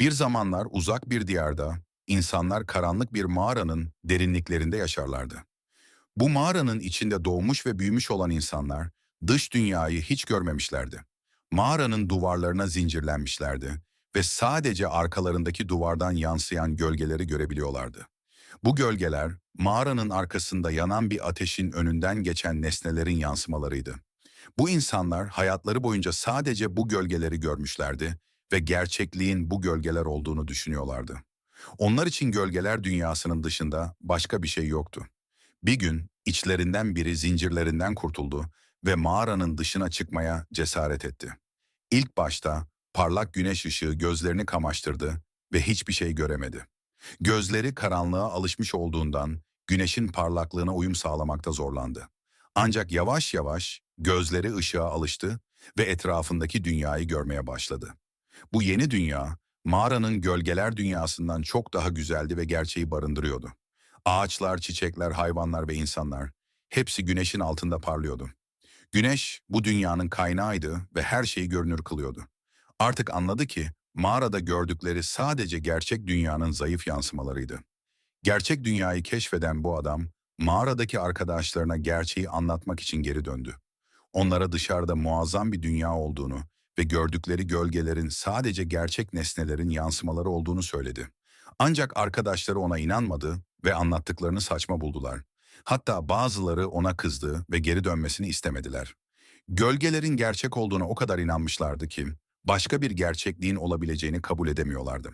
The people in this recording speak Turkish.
Bir zamanlar uzak bir diyarda insanlar karanlık bir mağaranın derinliklerinde yaşarlardı. Bu mağaranın içinde doğmuş ve büyümüş olan insanlar dış dünyayı hiç görmemişlerdi. Mağaranın duvarlarına zincirlenmişlerdi ve sadece arkalarındaki duvardan yansıyan gölgeleri görebiliyorlardı. Bu gölgeler mağaranın arkasında yanan bir ateşin önünden geçen nesnelerin yansımalarıydı. Bu insanlar hayatları boyunca sadece bu gölgeleri görmüşlerdi ve gerçekliğin bu gölgeler olduğunu düşünüyorlardı. Onlar için gölgeler dünyasının dışında başka bir şey yoktu. Bir gün içlerinden biri zincirlerinden kurtuldu ve mağaranın dışına çıkmaya cesaret etti. İlk başta parlak güneş ışığı gözlerini kamaştırdı ve hiçbir şey göremedi. Gözleri karanlığa alışmış olduğundan güneşin parlaklığına uyum sağlamakta zorlandı. Ancak yavaş yavaş gözleri ışığa alıştı ve etrafındaki dünyayı görmeye başladı. Bu yeni dünya, mağaranın gölgeler dünyasından çok daha güzeldi ve gerçeği barındırıyordu. Ağaçlar, çiçekler, hayvanlar ve insanlar hepsi güneşin altında parlıyordu. Güneş bu dünyanın kaynağıydı ve her şeyi görünür kılıyordu. Artık anladı ki mağarada gördükleri sadece gerçek dünyanın zayıf yansımalarıydı. Gerçek dünyayı keşfeden bu adam mağaradaki arkadaşlarına gerçeği anlatmak için geri döndü. Onlara dışarıda muazzam bir dünya olduğunu ve gördükleri gölgelerin sadece gerçek nesnelerin yansımaları olduğunu söyledi. Ancak arkadaşları ona inanmadı ve anlattıklarını saçma buldular. Hatta bazıları ona kızdı ve geri dönmesini istemediler. Gölgelerin gerçek olduğuna o kadar inanmışlardı ki başka bir gerçekliğin olabileceğini kabul edemiyorlardı.